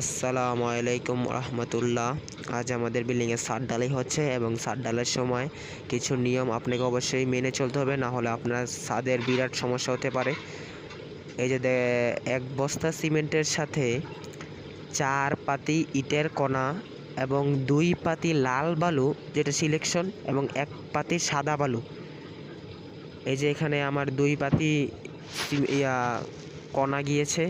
আসসালামু আলাইকুম রহমতুল্লাহ। আজ আমাদের বিল্ডিংয়ে সার ডালাই হচ্ছে এবং সার ডালার সময় কিছু নিয়ম আপনাকে অবশ্যই মেনে চলতে হবে, না হলে আপনার ছাদের বিরাট সমস্যা হতে পারে। এই যে এক বস্তা সিমেন্টের সাথে চার পাতি ইটের কণা এবং দুই পাতি লাল বালু, যেটা সিলেকশন এবং এক পাতি সাদা বালু। এই যে এখানে আমার দুই পাতি ইয়া কণা গিয়েছে।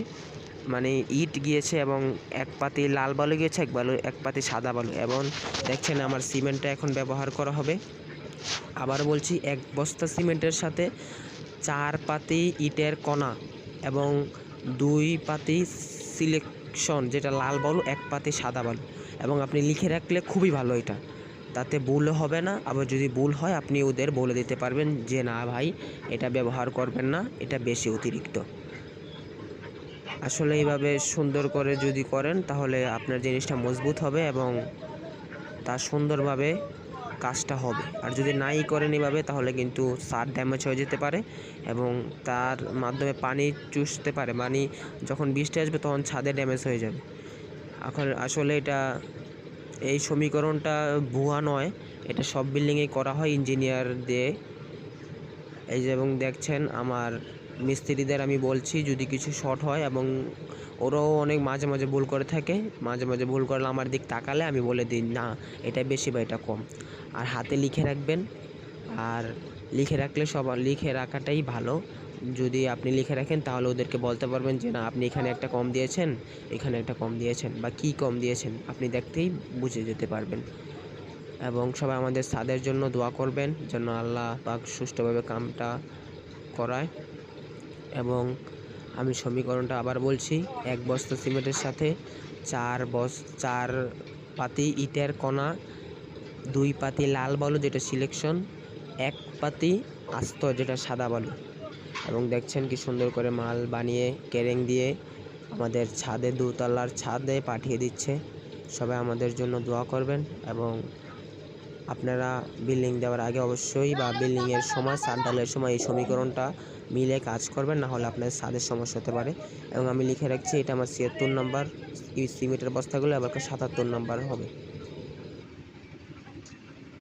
মানে ইট গিয়েছে এবং এক পাতি লাল বালু গিয়েছে, এক বালু, এক পাতি সাদা বালু এবং দেখছেন আমার সিমেন্টটা এখন ব্যবহার করা হবে। আবার বলছি, এক বস্তা সিমেন্টের সাথে চার পাতি ইটের কণা এবং দুই পাতি সিলেকশন, যেটা লাল বালু, এক পাতি সাদা বালু এবং আপনি লিখে রাখলে খুবই ভালো এটা। তাতে ভুল হবে না, আবার যদি ভুল হয়, আপনি ওদের বলে দিতে পারবেন যে, না ভাই, এটা ব্যবহার করবেন না, এটা বেশি অতিরিক্ত। আসলে এইভাবে সুন্দর করে যদি করেন, তাহলে আপনার জিনিসটা মজবুত হবে এবং তা সুন্দরভাবে কাজটা হবে। আর যদি নাই করেন এভাবে তাহলে কিন্তু সার ড্যামেজ হয়ে যেতে পারে এবং তার মাধ্যমে পানি চুষতে পারে। মানে যখন বৃষ্টি আসবে, তখন ছাদে ড্যামেজ হয়ে যাবে। এখন আসলে এটা, এই সমীকরণটা ভুয়া নয়। এটা সব বিল্ডিংয়েই করা হয় ইঞ্জিনিয়ার দিয়ে। এই যে এবং দেখছেন আমার মিস্ত্রিদের আমি বলছি যদি কিছু শর্ট হয় এবং ওরাও অনেক মাঝে মাঝে ভুল করে থাকে, মাঝে মাঝে ভুল করলে আমার দিক তাকালে আমি বলে দিই, না, এটা বেশি বা এটা কম। আর হাতে লিখে রাখবেন। আর লিখে রাখলে সবার লিখে রাখাটাই ভালো। যদি আপনি লিখে রাখেন তাহলে ওদেরকে বলতে পারবেন যে, না, আপনি এখানে একটা কম দিয়েছেন, এখানে একটা কম দিয়েছেন বা কী কম দিয়েছেন? আপনি দেখতেই বুঝে যেতে পারবেন। এবং সবাই আমাদের সাদের জন্য দোয়া করবেন যেন আল্লাহ পাক সুষ্ঠুভাবে কামটা করায়। এবং আমি সমীকরণটা আবার বলছি, এক বস্তা সিমেন্টের সাথে চার বস, চার পাতি ইটের কণা, দুই পাতি লাল বালু যেটা সিলেকশন এক পাতি আস্ত যেটা সাদা বালু। এবং দেখছেন কি সুন্দর করে মাল বানিয়ে, কেরেং দিয়ে আমাদের ছাদে, দুতলার ছাদে পাঠিয়ে দিচ্ছে। সবাই আমাদের জন্য দোয়া করবেন এবং আপনারা বিল্ডিং দেওয়ার আগে অবশ্যই বা বিল্ডিংয়ের সময় সার ডালের সময় এই সমীকরণটা মিলে কাজ করবেন, না হলে আপনার ছাদের সমস্যা হতে পারে। এবং আমি লিখে রাখছি, এটা আমার ছিয়াত্তর নম্বর সিমেন্টের বস্তাগুলো আবার সাতাত্তর নম্বর হবে।